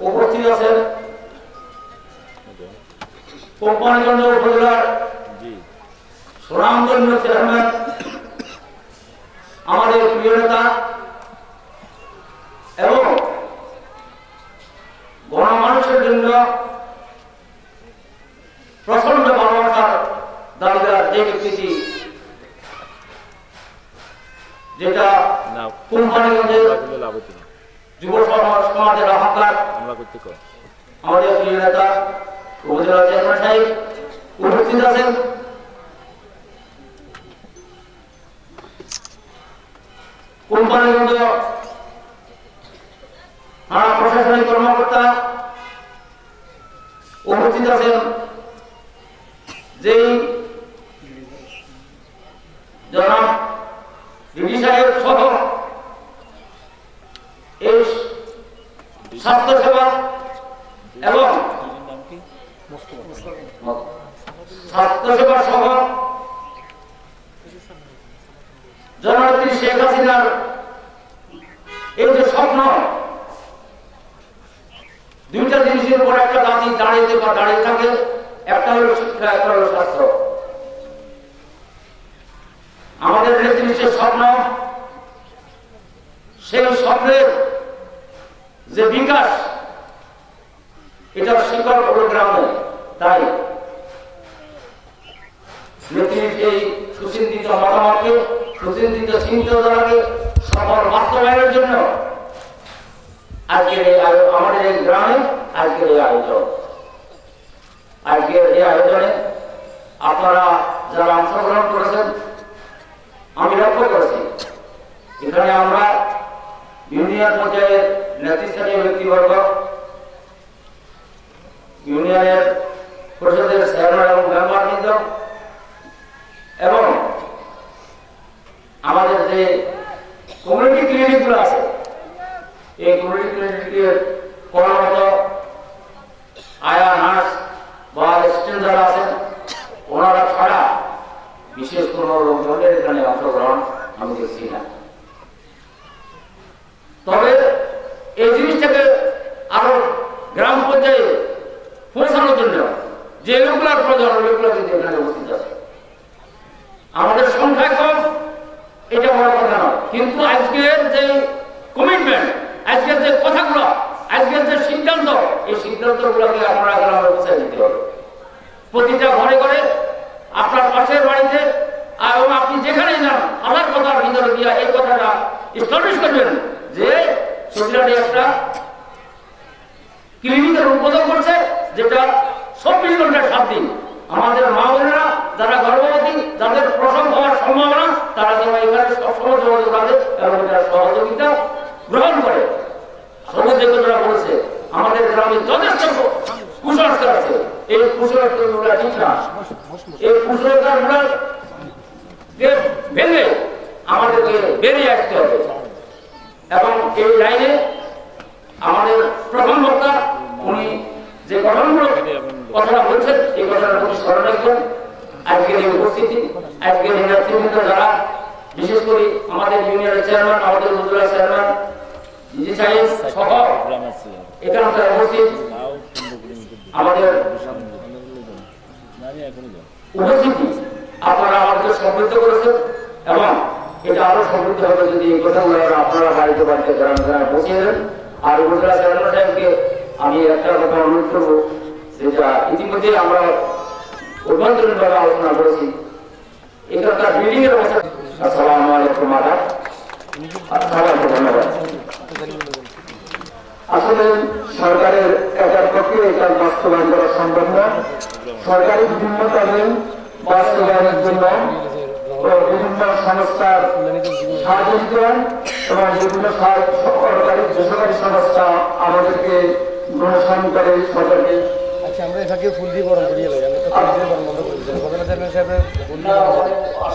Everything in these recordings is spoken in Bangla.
উপস্থিত আছেন কোম্পানিগঞ্জ উপজেলার সুনামগঞ্জ চেয়ারম্যান আমাদের প্রিয় নেতা এবং গণমানুষের জন্য প্রচণ্ড ভালোবাসার দাবিদার যে ব্যক্তিটি যেটা কোম্পানিগঞ্জের যুব সমাজের আমরা করতে কর আমাদের প্রিয় নেতা উপজেলা চেয়ারম্যান সাহেব? উপস্থিত আছেন? প্রশাসনিক কর্মকর্তা উপস্থিত আছেন। জনাব সাহেব সহ এই স্বাস্থ্যসেবা এবং স্বাস্থ্যসেবা সহ জননেত্রী শেখ হাসিনার এই যে স্বপ্ন, দুইটা জিনিসের উপর একটা জাতি দাঁড়িয়ে বা দাঁড়িয়ে থাকে, একটা হলো শিক্ষা, একটা হলো স্বাস্থ্য। আমাদের সে স্বপ্ন, সেই স্বপ্নের যে বিকাশ এটার শিকড় হলো গ্রামে তাই। জন্য আমাদের এই গ্রামে এই আয়োজন। এই আয়োজনে আপনারা যারা অংশগ্রহণ করেছেন, আমি লক্ষ্য করেছি, এখানে আমরা ইউনিয়ন পর্যায়ের নেতৃস্থানীয় ব্যক্তিবর্গ, ইউনিয়নের পরিষদের চেয়ারম্যান এবং মেম্বারবৃন্দ এবং আমাদের যে কমিউনিটি ক্লিনিকগুলো আছে, এই কমিউনিটি ক্লিনিকের কর্মরত আয়া নার্স বা অ্যাসিস্ট্যান্ট যারা আছেন, ওনারা ছাড়া বিশেষ কোনো লোকজনের এখানে অংশগ্রহণ আমি দেখছি না। তবে এই জিনিসটাকে আরও গ্রাম পর্যায়ে পৌঁছানোর জন্য যে লোকগুলার প্রয়োজন লোকগুলো কিন্তু এখানে উপস্থিত আছে। আমাদের সংখ্যা কম, এটা বড় কথা নয়। কিন্তু আজকের যে কমিটমেন্ট আজকের যে কথাগুলো, আজকের যে সিদ্ধান্ত, এই সিদ্ধান্তগুলোকে আপনারা গ্রামে পৌঁছে দিতে হবে। প্রতিটা ঘরে ঘরে আপনার পাশের বাড়িতে এবং আপনি যেখানেই যান আমার কথার ভিতরে গিয়া এই কথাটা স্টাবলিশ করবেন যে সুবিধাটি একটা ক্লিনিকের উদ্বোধন করছে, যেটা চব্বিশ ঘণ্টা সাত আমাদের মা বোনেরা যারা গর্ভবতী, যাদের প্রসব হওয়ার সম্ভাবনা, তারা যেন এখানে সবসময় যোগাযোগ রাখে এবং সহযোগিতা গ্রহণ করে। সবুজ যেগুলোরা বলছে, আমাদের গ্রামে যথেষ্ট কুসংস্কার আছে। এই কুসংস্কারগুলো ঠিক না। এই কুসংস্কারগুলো ভেঙে আমাদেরকে বেরিয়ে আসতে হবে। এবং এই লাইনে আমাদের প্রধান বক্তা, উনি যে গঠনমূলক কথাটা বলছেন, এই কথাটার প্রতি স্মরণ রাখবেন। আজকের এই উপস্থিতি, আজকের এই নেতৃবৃন্দ যারা, বিশেষ করে আমাদের ইউনিয়নের চেয়ারম্যান, আমাদের উপজেলা চেয়ারম্যান আমাদের উপস্থিতি আপনারা আমাদের সমৃদ্ধ করেছেন এবং এটা আরও সমৃদ্ধ হবে যদি এই কথাগুলো আপনারা বাড়িতে বাড়িতে গ্রামে গ্রামে পৌঁছে দেবেন আর উপজেলা চেয়ারম্যান সাহেবকে আমি একটা কথা অনুরোধ করব, যেটা ইতিমধ্যে আমরা অভ্যন্তরীণভাবে আলোচনা করেছি। এখানকার বিল্ডিং এর অবস্থা। আসসালামু আলাইকুম, আদাব। আসলে সরকারের একার পক্ষে এটা বাস্তবায়ন করা সম্ভব না। সরকারি বিভিন্ন কাজে বাস্তবায়নের জন্য বিভিন্ন সংস্থার সাহায্য হয় এবং বিভিন্ন সরকারি বেসরকারি আমাদেরকে আচ্ছা আমরা এটাকে ফুল দিয়ে বরণ করিয়ে লাগে আমি তো ফুল দিয়ে বরণ বন্ধ করে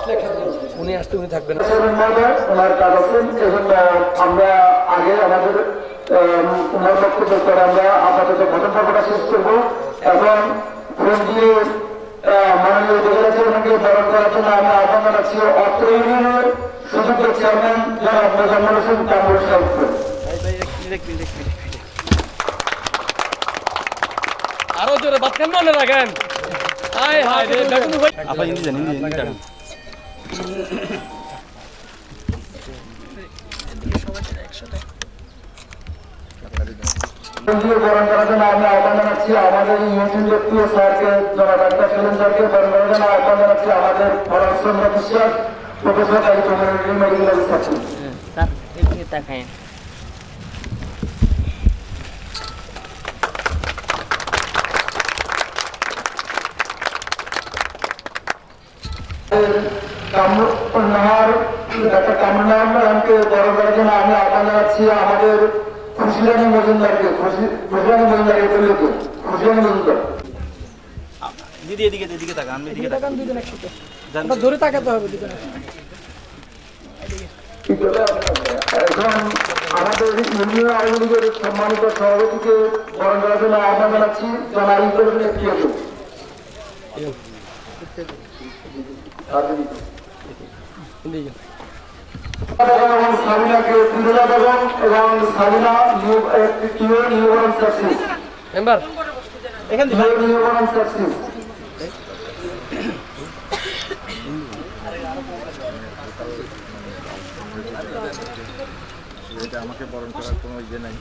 ফুল ক্ষেত্রে উনি আসতে উনি থাকবেন ওনার কাজ আছেন আমরা আগে আমাদের আম, ওনার বক্তব্য করে আমরা আপাতত ঘটনাটা শেষ করব। এবং ফোন দিয়ে মাননীয় উপজেলা চেয়ারম্যানকে বরণ করার জন্য আমরা আহ্বান জানাচ্ছি অত্র ইউনিয়নের সুযোগ্য চেয়ারম্যান মোজাম্মল হোসেন কামরুল আরও জোরে বাদ কেন মনে রাখেন। হায় হায় রে বেগুন ভাই আপা হিন্দি জানি হিন্দি হিন্দি জানেন। কেন্দ্রীয় বরণ করার জন্য আমি আহ্বান জানাচ্ছি আমাদের ইউনিয়ন ব্যক্তিও স্যারকে জনাব ডাক্তার সেলিম স্যারকে বরণ করার জন্য আহ্বান জানাচ্ছি আমাদের Paramchandra Biswas professor Kazi community medical officer sir এদিকে তাকায় কামনার একটা কামনাকে বড় করার জন্য আমি আহ্বান জানাচ্ছি আমাদের খুশিরানী মজুমদারকে খুশি খুশিরানী মজুমদারকে তুলিকে খুশিরানী মজুমদার দিদি এদিকে এদিকে তাকান আমি এদিকে তাকান ধরে তাকাতে হবে দুজনে এখন আমাদের ইউনিয়ন আওয়ামী লীগের সম্মানিত সভাপতিকে বরণ করার জন্য আহ্বান জানাচ্ছি জানা ইন্টারভিউ একটি হতো এবং সাবিনাকে তুলনা দেবেন এবং Sabina newborn service member newborn service এটা আমাকে বরণ করার কোনো ইয়ে নাই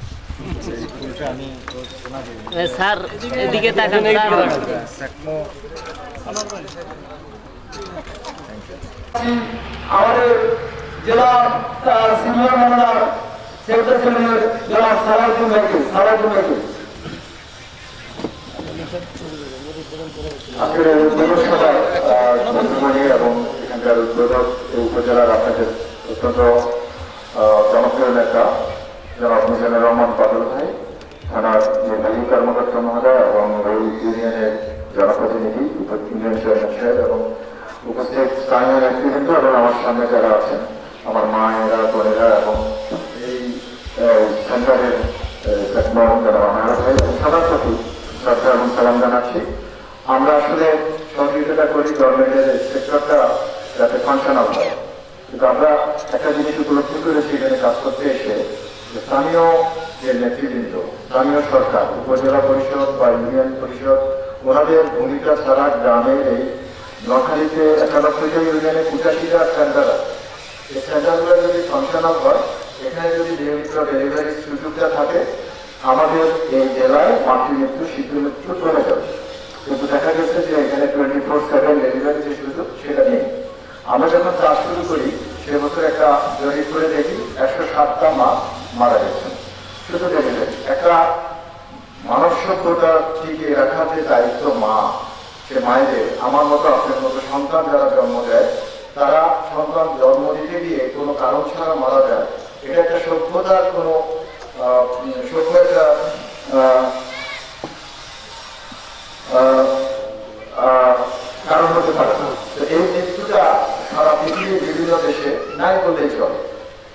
এই ফুলটা আমি শোনা করি এ, স্যার। এদিকে তাকান। আমাদের জেলা সিনিয়র ম্যানেজার সেক্রেটারি ছিলেন জেলা সালাউদ্দিন ভাইকে সালাউদ্দিন ভাইকে। এবং এখানকার উদ্বোধক উপজেলার আপনাদের অত্যন্ত জনপ্রিয় নেতা, জনাব মিজানুর রহমান বাদল ভাই, থানার কর্মকর্তা মহোদয় এবং এই ইউনিয়নের জনপ্রতিনিধি এবং উপস্থিত স্থানীয় নেতৃবৃন্দ এবং আমার সামনে যারা আছেন আমার মায়েরা বোনেরা এবং এই সেন্টারের যারা আমার ভাই সবার প্রতি শ্রদ্ধা এবং সালাম জানাচ্ছি। আমরা আসলে সহযোগিতা করি গভর্নমেন্টের সেক্টরটা যাতে ফাংশনাল হয়। কিন্তু আমরা একটা জিনিস উপলব্ধি করেছি, এখানে কাজ করতে এসে, যে স্থানীয় যে নেতৃবৃন্দ, স্থানীয় সরকার, উপজেলা পরিষদ বা ইউনিয়ন পরিষদ, ওনাদের ভূমিকা ছাড়া গ্রামের এই নোয়াখালীতে একানব্বইটা ইউনিয়নে পঁচাশিটা সেন্টার আছে। এই সেন্টারগুলো যদি ফাংশনাল হয়, এখানে যদি নিয়মিত ডেলিভারির সুযোগটা থাকে, আমাদের এই জেলায় মাতৃমৃত্যু শিশু মৃত্যু কমে যাবে। কিন্তু দেখা গেছে যে এখানে টোয়েন্টি ফোর সেভেন ডেলিভারি যে সুযোগ, সেটা নেই। আমরা যখন কাজ শুরু করি, সে বছর একটা জরিপ করে দেখি, একশো সাতটা মা মারা গেছেন। শুধু ডেলিভারি একটা মানব সভ্যতা টিকিয়ে রাখার যে দায়িত্ব মা, সে মায়েদের, আমার মতো আপনার মতো সন্তান যারা জন্ম দেয় তারা সন্তান জন্ম দিতে গিয়ে কোনো কারণ ছাড়া মারা যায়। এটা একটা সভ্যতার কোনো সভ্য একটা কারণ হতে পারে। তো এই মৃত্যুটা সারা পৃথিবীর বিভিন্ন দেশে নাই বললেই চলে।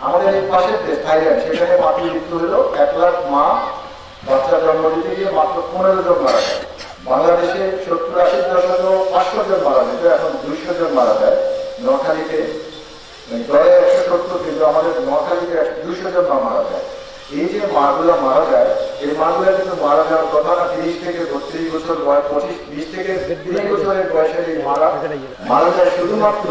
আমাদের এই পাশের দেশ, থাইল্যান্ড, সেখানে মাতৃ মৃত্যু হলো এক লাখ মা, বাচ্চা জন্ম দিতে গিয়ে মাত্র পনেরো জন মারা যায় বাংলাদেশে সত্তর আশি দশক পাঁচশো জন মারা যেত এখন দুইশো জন মারা যায় নোয়াখালীতে দলে একশো সত্তর কিন্তু আমাদের নোয়াখালীতে একশো দুইশো জন মা মারা যায় এই যে মাগুলো মারা যায় মাগুলো কিন্তু মারা যাওয়ার কথা তিরিশ থেকে বত্রিশ বছর বয়স, পঁচিশ, বিশ থেকে তিরিশ বছরের বয়সের এই মারা মারা যায় শুধুমাত্র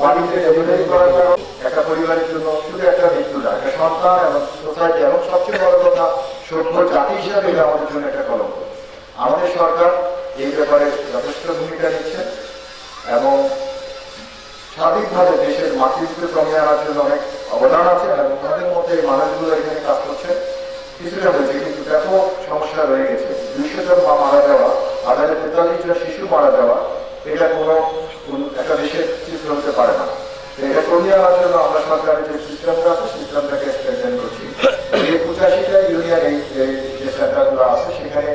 বাড়িতে ডেলিভারি করার জন্য একটা পরিবারের জন্য শুধু একটা মৃত্যু না, একটা সন্তান এবং সোসাইটি এবং সবচেয়ে বড় কথা, সভ্য জাতি হিসাবে আমাদের জন্য একটা কলঙ্ক। আমাদের সরকার এই ব্যাপারে যথেষ্ট ভূমিকা নিচ্ছে এবং স্বাভাবিকভাবে দেশের মাতৃত্ব কমিয়ে আনার জন্য অনেক অবদান আছে এবং তাদের মধ্যে এই মানুষগুলো এখানে কাজ করছে। কিছুটা সমস্যা রয়ে গেছে। দুইশো জন মা মারা যাওয়া হাজারে তেতাল্লিশ জন শিশু মারা যাওয়া এটা কোনো একটা দেশের চিত্র হতে পারে না। এটা কমিয়ে আনার জন্য আমরা সরকারের যে সিস্টেমটা আছে, সিস্টেমটাকে করছি। এই পঁচাশিটা যে সেন্টারগুলো আছে, সেখানে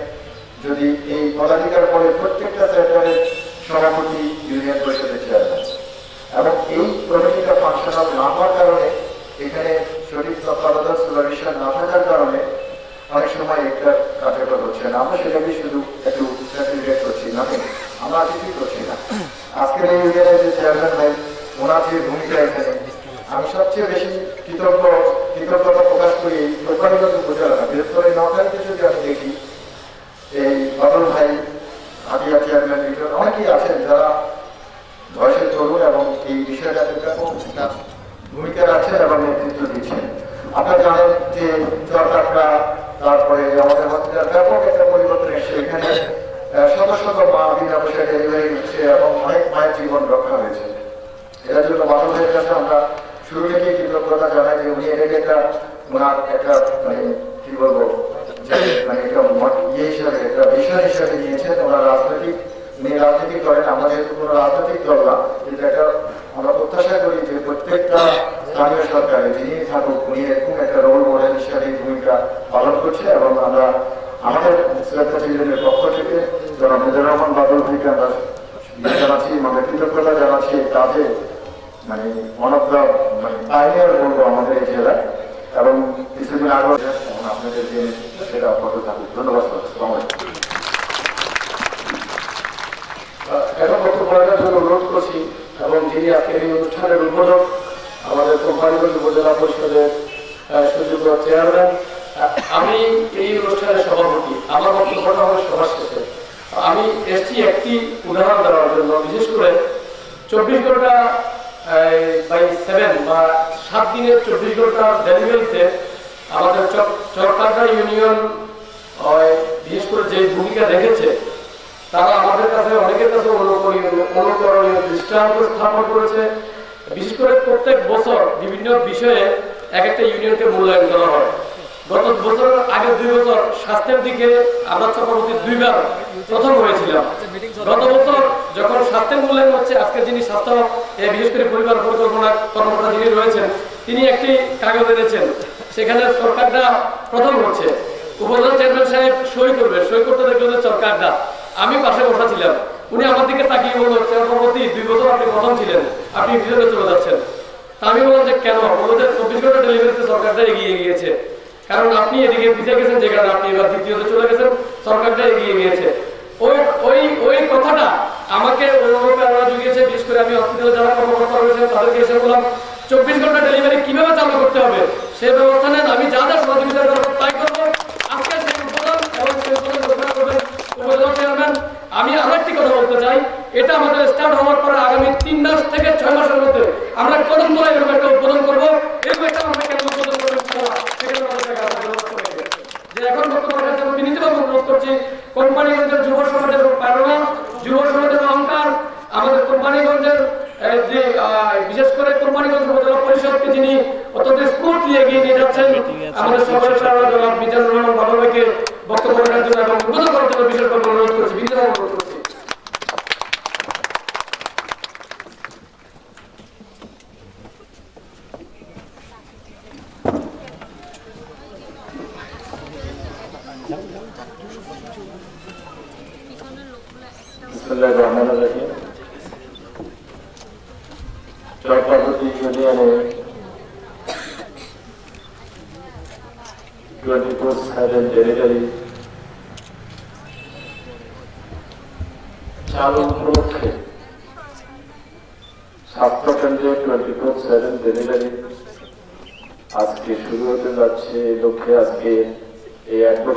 যদি এই পদাধিকার পরে প্রত্যেকটা সেন্টারের সভাপতি ইউনিয়ন পরিষদের চেয়ারম্যান এবং এই কমিটিটা ফাংশনাল না হওয়ার কারণে, এখানে সঠিক তত্ত্বাবধান না থাকার কারণে অনেক সময় একটা কার্যকর হচ্ছে না। আমরা সেটাকে শুধু একটু স্যাটিফিকেট করছি না আমরা কিছুই করছি না। আজকের এই ইউনিয়নের যে চেয়ারম্যান ভাই, ওনার যে ভূমিকা এখানে, আমি সবচেয়ে বেশি কৃতজ্ঞ, কৃতজ্ঞতা প্রকাশ করি এই প্রকারগত উপজেলা না। বিশেষ করে নৌকারীকে যদি আমি দেখি, এই বাদল ভাই হাতিয়া চেয়ারম্যান অনেকেই আছেন যারা বয়সের তরুণ এবং এই বিষয়টাতে ভূমিকা রাখছেন এবং নেতৃত্ব দিচ্ছেন। আপনারা জানেন যে সরকাররা আমাদের হসপিটাল ব্যাপক একটা পরিবর্তন এসেছে। এখানে শত শত মা বিনা পয়সায় ডেলিভারি হচ্ছে এবং অনেক মায়ের জীবন রক্ষা হয়েছে। এটার জন্য ভাইয়ের কাছে আমরা শুরু থেকে কৃতজ্ঞতা জানাই যে উনি এটাকে একটা ওনার একটা মানে কি বলব মানে একটা ইয়ে হিসাবে, একটা বিষয় হিসাবে নিয়েছেন। ওনার রাজনৈতিক, উনি রাজনীতি করেন, আমাদের কোনো রাজনৈতিক দল না। কিন্তু একটা আমরা প্রত্যাশা করি যে প্রত্যেকটা স্থানীয় সরকারে যিনি থাকুক উনি এরকম একটা রোল মডেল হিসাবে ভূমিকা পালন করছে এবং আমরা আমাদের চিলড্রেনের পক্ষ থেকে যারা মেজর রহমান বাদল ভাইকে আমরা জানাচ্ছি মানে কৃতজ্ঞতা জানাচ্ছি কাজে মানে ওয়ান অফ দ্য মানে পাইনিয়ার বলব আমাদের এই জেলায়। এবং কিছুদিন আগে আপনাদের যে সেটা অব্যাহত থাকুক। ধন্যবাদ এখন বক্তব্য অনুরোধ করছি এবং যিনি আজকের এই অনুষ্ঠানের উদ্বোধক আমাদের কোম্পানিগঞ্জ উপজেলা পরিষদের সুযোগ্য চেয়ারম্যান। আমি এই অনুষ্ঠানের সভাপতি। আমার বক্তব্যটা হবে সবার শেষে। আমি এসছি একটি উদাহরণ দেওয়ার জন্য, বিশেষ করে চব্বিশ ঘণ্টা বাই সেভেন বা সাত দিনের চব্বিশ ঘণ্টা ডেলিভারিতে আমাদের চরকাটা ইউনিয়ন বিশেষ করে যে ভূমিকা রেখেছে, তারা আমাদের কাছে, অনেকের কাছে অনুকরণীয় অনুকরণীয় দৃষ্টান্ত স্থাপন করেছে। বিশেষ করে প্রত্যেক বছর বিভিন্ন বিষয়ে এক একটা ইউনিয়নকে মূল্যায়ন করা হয়। গত বছর আগে দুই বছর স্বাস্থ্যের দিকে আমরা চক্রবর্তী দুইবার প্রথম হয়েছিলাম। গত বছর যখন স্বাস্থ্যের মূল্যায়ন হচ্ছে, আজকে যিনি স্বাস্থ্য বিশেষ করে পরিবার পরিকল্পনা কর্মকর্তা যিনি রয়েছেন, তিনি একটি কাগজ এনেছেন। সেখানে সরকারটা প্রথম হচ্ছে। উপজেলা চেয়ারম্যান সাহেব সই করবে। সই করতে দেখল যে সরকারটা। আমি পাশে বসা ছিলাম। উনি আমার দিকে তাকিয়ে বলল চেয়ারপতি দুই বছর আপনি প্রথম ছিলেন। আপনি ভিতরে চলে যাচ্ছেন। তা আমি বললাম যে, কেন? যে চব্বিশ ঘণ্টা ডেলিভারিতে সরকারটা এগিয়ে গিয়েছে। কারণ আপনি এদিকে পিছিয়ে গেছেন, যে কারণে আপনি এবার দ্বিতীয়তে চলে গেছেন, সরকারটা এগিয়ে গিয়েছে। ওই ওই ওই কথাটা আমাকে অনুপ্রেরণা জুগিয়েছে বিশেষ করে আমি হসপিটালে যারা কর্মকর্তা রয়েছেন, তাদেরকে এসে বললাম, চব্বিশ ঘণ্টা ডেলিভারি কীভাবে চালু করতে হবে? সেই ব্যবস্থা নেন আমি যা যা সহযোগিতা করব তাই করব আজকে সেই উদ্বোধন এবং সেই উদ্বোধন ঘোষণা করবেন উপজেলা চেয়ারম্যান আমি আরও একটি কথা বলতে চাই এটা আমাদের স্টার্ট হওয়ার পরে আগামী তিন মাস থেকে ছয় মাসের মধ্যে আমরা কদম তোলা এরকম একটা উদ্বোধন করব এরকম একটা আমরা কেন উদ্বোধন করব সেখানে আমাদের জায়গা আছে, ব্যবস্থা রয়েছে। যে এখন বর্তমানে কাছে আমি বিনীতভাবে অনুরোধ করছি কোম্পানিগঞ্জের যুব সমাজের প্রেরণা যুব সমাজের অহংকার আমাদের কোম্পানিগঞ্জের এই যে আহ, বিশেষ করে কোম্পানিগঞ্জ উপজেলা পরিষদকে যিনি অত্যন্ত স্ফূর্তি এগিয়ে নিয়ে যাচ্ছেন আমাদের সকলের প্রেরণা জনাব মিজানুর রহমান বাবা ভাইকে বক্তব্য রাখার জন্য এবং উদ্বোধন করার জন্য বিশেষভাবে অনুরোধ করছি বিনীতভাবে অনুরোধ করছি বিসমিল্লাহির রহমানির রহিম চরপার্বতী ইউনিয়নে টোয়েন্টি ফোর সেভেন ডেলিভারি চালু উপলক্ষে স্বাস্থ্যকেন্দ্রে টোয়েন্টি ফোর সেভেন ডেলিভারি আজকে শুরু হতে যাচ্ছে এই লক্ষ্যে আজকে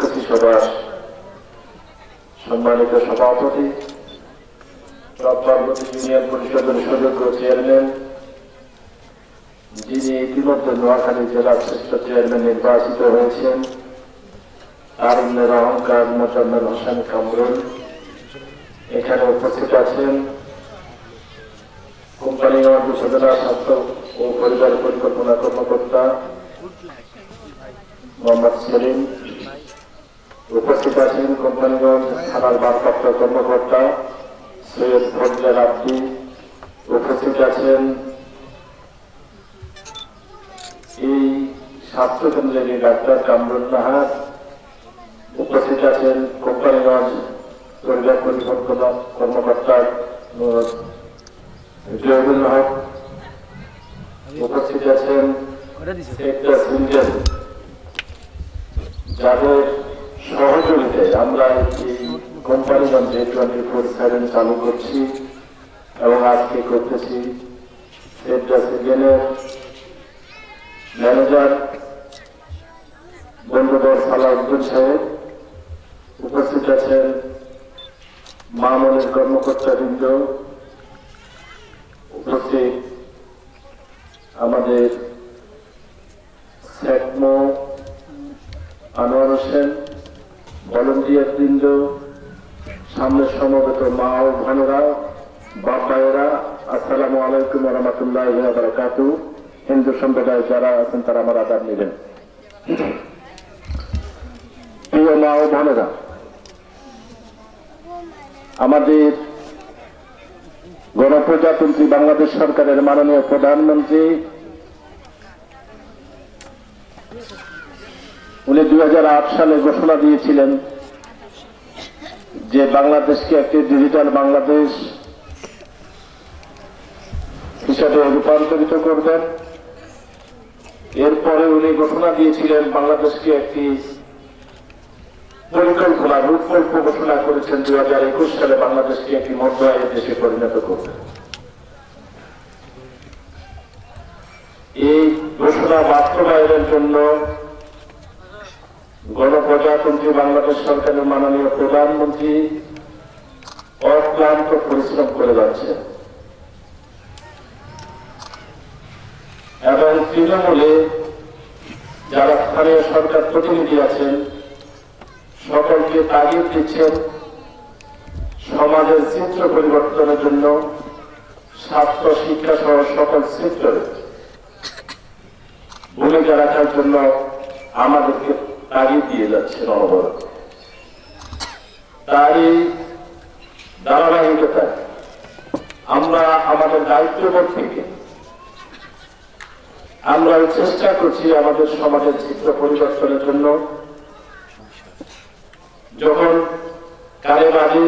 অ্যাডভোকেসি সভার সম্মানিত সভাপতি চট্টগ্রাম ইউনিয়ন পরিষদের সুযোগ্য চেয়ারম্যান, যিনি ইতিমধ্যে নোয়াখালী জেলার শ্রেষ্ঠ চেয়ারম্যান নির্বাচিত হয়েছেন, তারুণ্যের অহংকার মোজাম্মেল হোসেন কামরুল। এখানে উপস্থিত আছেন কোম্পানিগঞ্জ উপজেলা স্বাস্থ্য ও পরিবার পরিকল্পনা কর্মকর্তা মোহাম্মদ সেলিম। উপস্থিত আছেন কোম্পানিগঞ্জ থানার ভারপ্রাপ্ত কর্মকর্তা সৈয়দ ফজলার আব্দি উপস্থিত আছেন। এই স্বাস্থ্য কেন্দ্রের ডাক্তার কামরুল নাহার উপস্থিত আছেন। কোম্পানিগঞ্জ পরিবার পরিকল্পনা কর্মকর্তা জয়বুল হক উপস্থিত আছেন। একটা যাদের সহযোগিতায় আমরা এই কোম্পানিগঞ্জে টোয়েন্টি ফোর সেভেন চালু করছি এবং আজকে করতেছি সিজনের ম্যানেজার বন্ধুবর সালাউদ্দিন সাহেব উপস্থিত আছেন মামনের কর্মকর্তাবৃন্দ উপস্থিত আমাদের সেকমো আনোয়ার হোসেন ভলেন্টিয়ার বৃন্দ সামনে সমবেত মা ও বোনেরা বাবায়েরা আসসালামু আলাইকুম রহমতুল্লাহ বারাকাতু হিন্দু সম্প্রদায় যারা আছেন, তারা আমার আদার নেবেন। প্রিয় মা ও বোনেরা আমাদের গণপ্রজাতন্ত্রী বাংলাদেশ সরকারের মাননীয় প্রধানমন্ত্রী উনি দুই হাজার আট সালে ঘোষণা দিয়েছিলেন যে বাংলাদেশকে একটি ডিজিটাল বাংলাদেশ হিসাবে রূপান্তরিত করবেন। এরপরে উনি ঘোষণা দিয়েছিলেন বাংলাদেশকে একটি পরিকল্পনা, রূপকল্প ঘোষণা করেছেন দুই হাজার একুশ সালে বাংলাদেশকে একটি মধ্য আয়ের দেশে পরিণত করবেন। এই ঘোষণা বাস্তবায়নের জন্য গণপ্রজাতন্ত্রী বাংলাদেশ সরকারের মাননীয় প্রধানমন্ত্রী অক্লান্ত পরিশ্রম করে যাচ্ছে। এবং তৃণমূলে যারা স্থানীয় সরকার প্রতিনিধি আছেন, সকলকে তাগিদ দিচ্ছেন সমাজের চিত্র পরিবর্তনের জন্য স্বাস্থ্য শিক্ষা সহ সকল সেক্টরে ভূমিকা রাখার জন্য আমাদেরকে তাগিদ দিয়ে যাচ্ছেন অনবরত তারই ধারাবাহিকতায় আমরা আমাদের দায়িত্ববোধ থেকে আমরা চেষ্টা করছি আমাদের সমাজের চিত্র পরিবর্তনের জন্য। যখন কারে বাড়ি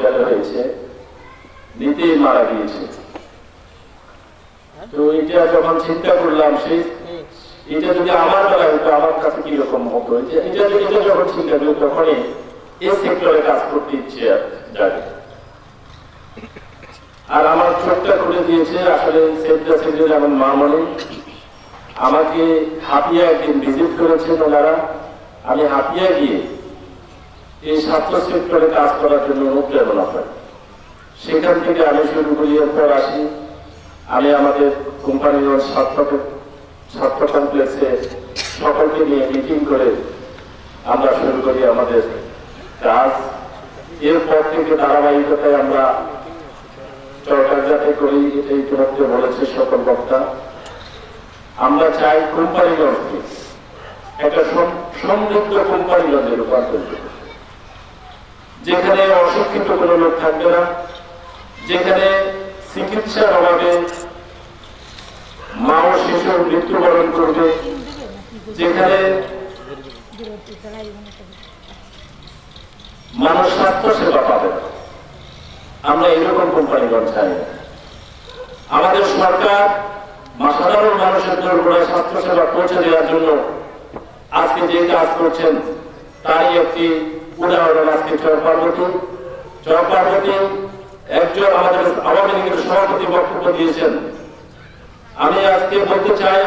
জেনারেল হয়েছে নিতেই মারা গিয়েছে। তো এটা যখন চিন্তা করলাম সেই এটা যদি আমার বেলায় হতো, আমার কাছে কীরকম হতো? এটা এটা যখন চিন্তা করি, তখনই এই সেক্টরে কাজ করতে ইচ্ছে জাগে। আর আমার চোখটা খুলে দিয়েছে, আসলে সেফটা সেক্টর এমন মামনি আমাকে হাতিয়া একদিন ভিজিট করেছেন ওনারা। আমি হাতিয়া গিয়ে এই ছাত্র সেক্টরে কাজ করার জন্য অনুপ্রেরণা পাই সেখান থেকে আমি শুরু করি, এরপর আসি। আমি আমাদের কোম্পানির ছাত্র কমপ্লেক্সে সকলকে নিয়ে মিটিং করে আমরা শুরু করি আমাদের কাজ। এরপর থেকে ধারাবাহিকতায় আমরা সরকার যাতে করি এটা ইতিমধ্যে বলেছে সকল বক্তা। আমরা চাই কোম্পানিগঞ্জকে একটা সম- সমৃদ্ধ কোম্পানিগঞ্জে রূপান্তরিত করতে। যেখানে অশিক্ষিত কোনো লোক থাকবে না। যেখানে চিকিৎসার অভাবে মা ও শিশু মৃত্যুবরণ করবে। যেখানে মানুষ স্বাস্থ্য সেবা পাবে। আমরা এরকম কোম্পানিগঞ্জ চাই। আমাদের সরকার সাধারণ মানুষের দুর্বল স্বাস্থ্য সেবা পৌঁছে দেওয়ার জন্য আজকে যে কাজ করছেন তারই একটি উদাহরণ আজকে চর পার্বতী চর পার্বতী একজন আমাদের আওয়ামী লীগের সভাপতি বক্তব্য দিয়েছেন আমি আজকে বলতে চাই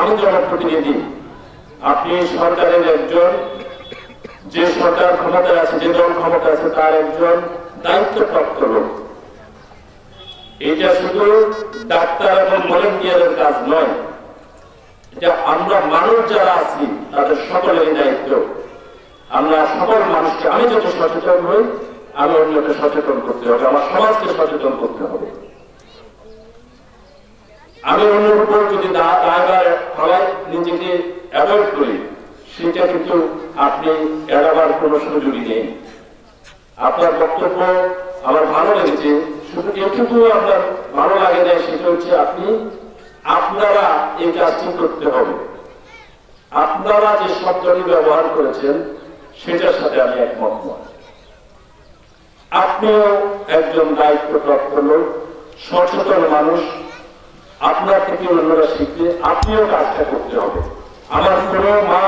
আমি জনপ্রতিনিধি আপনি সরকারের একজন, যে সরকার ক্ষমতায় আছে, যে দল ক্ষমতায় আছে, তার একজন দায়িত্বপ্রাপ্ত লোক। এটা শুধু ডাক্তার এবং ভলেন্টিয়ারের কাজ নয়, এটা আমরা মানুষ যারা আছি, তাদের সকলেরই দায়িত্ব। আমরা সকল মানুষকে, আমি যত সচেতন হই, আমি অন্যকে সচেতন করতে হবে, আমার সমাজকে সচেতন করতে হবে। আমি অন্যের উপর যদি নিজেকে অ্যাভয়েড করি, সেটা কিন্তু আপনি এড়াবার কোনো সুযোগই নেই। আপনার বক্তব্য আমার ভালো লেগেছে, শুধু এটুকু আপনার ভালো লাগে না সেটা হচ্ছে আপনি, আপনারা এই কাজটি করতে হবে। আপনারা যে শব্দটি ব্যবহার করেছেন সেটার সাথে আমি একমত নয়। আপনিও একজন দায়িত্বপ্রাপ্ত লোক, সচেতন মানুষ। আপনার থেকে অন্যরা শিখবে আপনিও কাজটা করতে হবে। আমার কোনো মা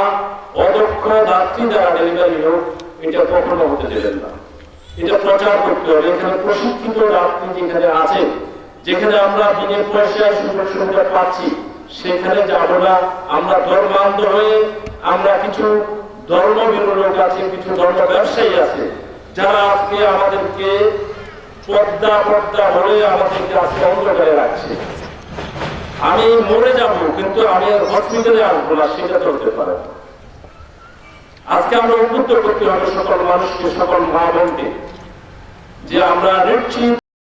অদক্ষ দাত্রী দ্বারা ডেলিভারি হোক, এটা কখনো হতে দেবেন না। এটা প্রচার করতে হবে। এখানে প্রশিক্ষিত রাত্রি যেখানে আছে যেখানে আমরা বিনে পয়সায় সুযোগ সুবিধা পাচ্ছি, সেখানে যাব না। আমরা ধর্মান্ধ হয়ে আমরা কিছু আছে কিছু ধর্ম ব্যবসায়ী আছে। যারা আজকে আমাদেরকে হয়ে আমাদেরকে আজকে অন্ধকারে রাখছে। আমি মরে যাব, কিন্তু আমি হসপিটালে আসব না, সেটা চলতে পারে আজকে আমরা উদ্বুদ্ধ করতে হবে সকল মানুষকে, সকল মা বোনকে যে আমরা নিশ্চিত